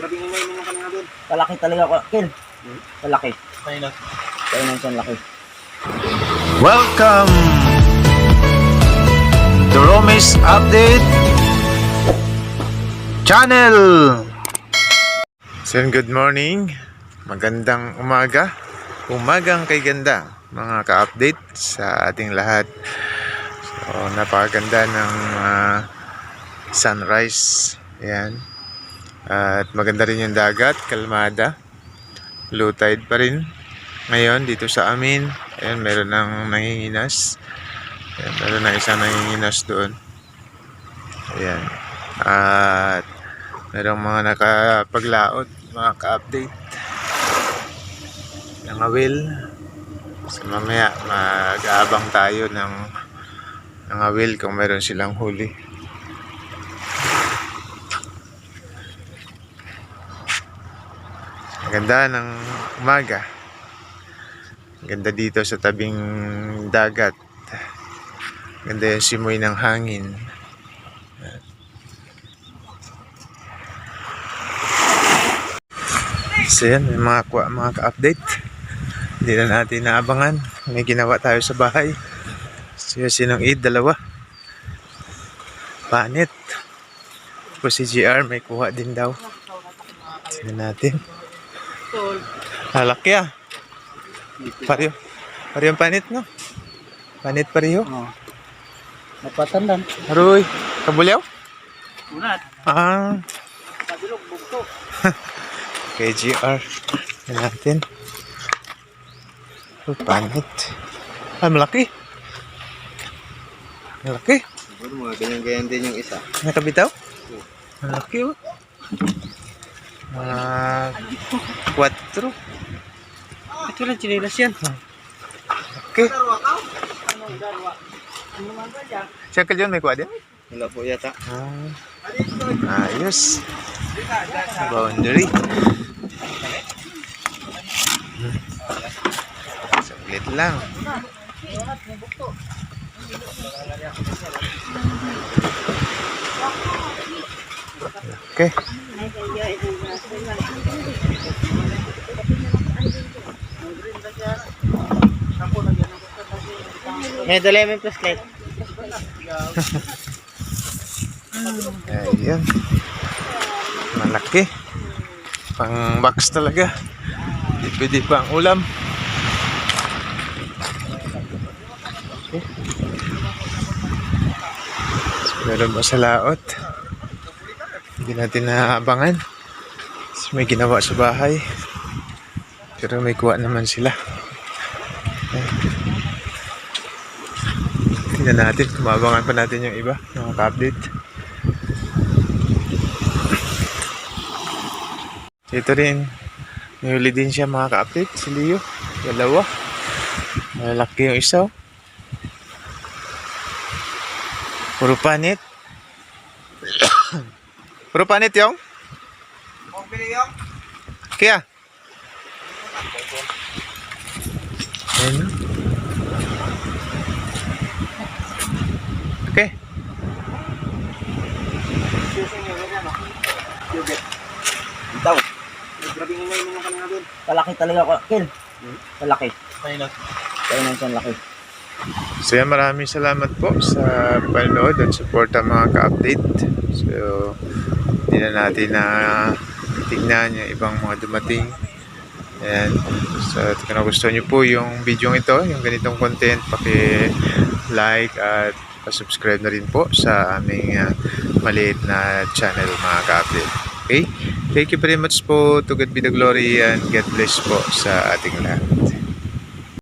Grabe ingay mo kanina doon. Kalaki talaga ko. Kel. Hmm? Kalaki. Kanina. Kaya nang siyang laki. Welcome to Romis Update Channel. So, good morning. Magandang umaga. Umagang kay ganda mga ka-update sa ating lahat. So, napakaganda ng ah, sunrise. Ayan. At maganda rin yung dagat, kalmada. Low tide pa rin ngayon dito sa amin. Ayan, meron ng nanginginas. Ayan, meron na isang nanginginas doon. Ayan. At merong mga nakapaglaot, mga ka-update. Ng awil. So mamaya mag-aabang tayo ng ng awil kung meron silang huli. Maganda ng umaga. Ganda dito sa tabing dagat. Ganda yung simoy ng hangin. So yan, may mga, mga ka-update. Hindi na natin naabangan. May ginawa tayo sa bahay. So sinong Eid, dalawa. Panit. Tapos si GR may kuha din daw. Tignan natin. Halaki ah. Pareho. Pareho ang panit, no? Panit pareho. Oh. Napatandan. Aroy, kabulyaw? Unat. Ah, Pabilog, bugto. KGR. Yan natin. Oh, panit. Ah, malaki. Malaki. Siguro mga ganyan-ganyan din yung isa. Nakabitaw? Malaki oh. Mga 4. Ito lang chinilas yan. Okay. Siya ka dyan, may kuha din? Wala po yata. Ah, ayos. Boundary. Saglit lang. Okay. May dala yung flashlight. Ayan. Malaki. Pang box talaga. Hindi pwede pa ang ulam. Okay. So, meron ba sa laot? Hindi natin naabangan. May ginawa sa bahay. Pero may kuha naman sila. Tingnan natin. Kumabangan pa natin yung iba. Mga ka-update. Ito rin. May huli din siya mga ka-update. Si Leo. Dalawa. Malaki yung isa. oh. Puro panit. Puro panit yung? Kaya? Ayan. oh. Okay. Bitaw. Grabe ingay mo kanina doon. Kalaki talaga ko. Kel. Kalaki. Kanina. Kaya nang siyang laki. So yan, maraming salamat po sa panonood at suporta mga ka-update. So, hindi na natin na tignan yung ibang mga dumating. Ayan. So, kung nagustuhan nyo po yung video ito, yung ganitong content, paki-like at pa-subscribe na rin po sa aming ah, maliit na channel mga ka-update. Okay? Thank you very much po. To God be the glory and God bless po sa ating lahat.